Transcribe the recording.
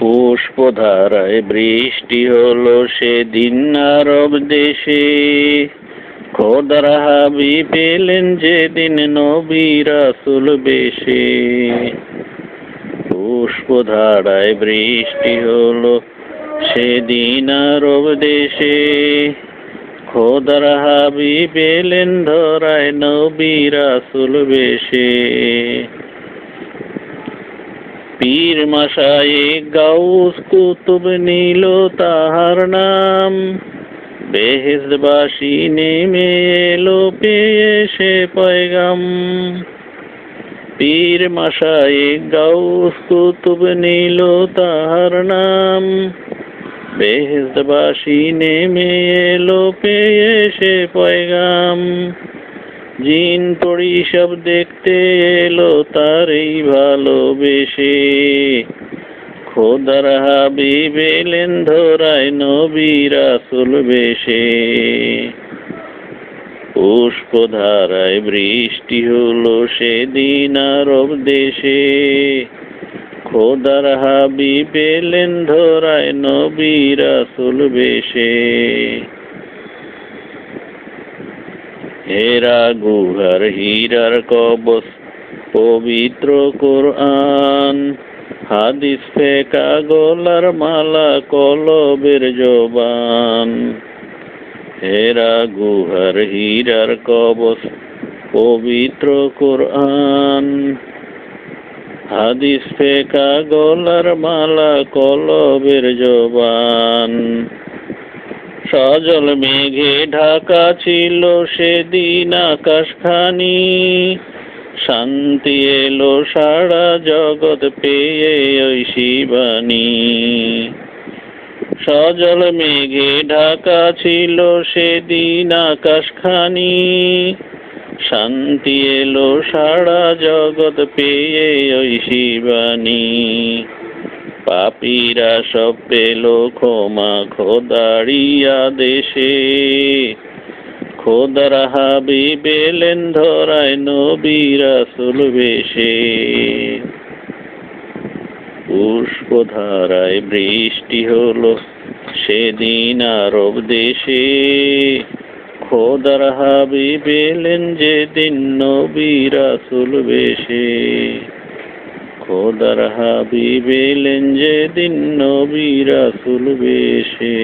পুষ্পধারায় বৃষ্টি হলো সেদিন আরব দেশে। খোদার হাবি পেলেন যেদিন নবী রাসুল বেশে। পুষ্পধারায় বৃষ্টি হলো সেদিন আরব দেশে। খোদার হাবি পেলেন ধরায় নবী রাসুল বেশে। পীর মাসায়ে গাউস কুতুব নীল তাহার নাম। বেহেজবাসী নেমে এলো পেয়ে সে পয়গাম। পীর মাসায়ে গাউস কুতুব নীল তাহার নাম। বেহেজবাসী নেমে এলো পেয়ে সে পয়গাম। জিন পড়ি সব দেখতে এলো তারই ভালোবেসে। খোদার হাবিব এলেন ধরায় নবী রাসুল বেশে। পুষ্পধারায় বৃষ্টি হলো সেদিন আরব দেশে। খোদার হাবিব এলেন ধরায় নবী রাসুল বেশে। হেরা গুহার হীরার কবস পবিত্র কোরআন। হাদিস ফেকা গলার মালা কলবের জবান। হেরা গুহার হীরার কবস পবিত্র কোরআন। হাদিস ফেকা গলার মালা কলবের জবান। সজল মেঘে ঢাকা ছিল সেদিন আকাশখানি। শান্তি এলো সারা জগৎ পেয়ে ওই শিবানী। সজল মেঘে ঢাকা ছিল সেদিন আকাশখানি। শান্তি এলো সারা জগৎ পেয়ে ওই শিবানী। পাপীরা সব পেল ক্ষমা খোদারিয়া দেশে। খোদার হাবি বেলেন ধরায় নবী রাসুল বেশে। পুষ্পধারায় বৃষ্টি হলো সেদিন আরব দেশে। খোদার হাবি বেলেন যেদিন নবী রাসুল বেশে। খোদার হাবিব এলেন যেদিন নবী রাসুল বেশে।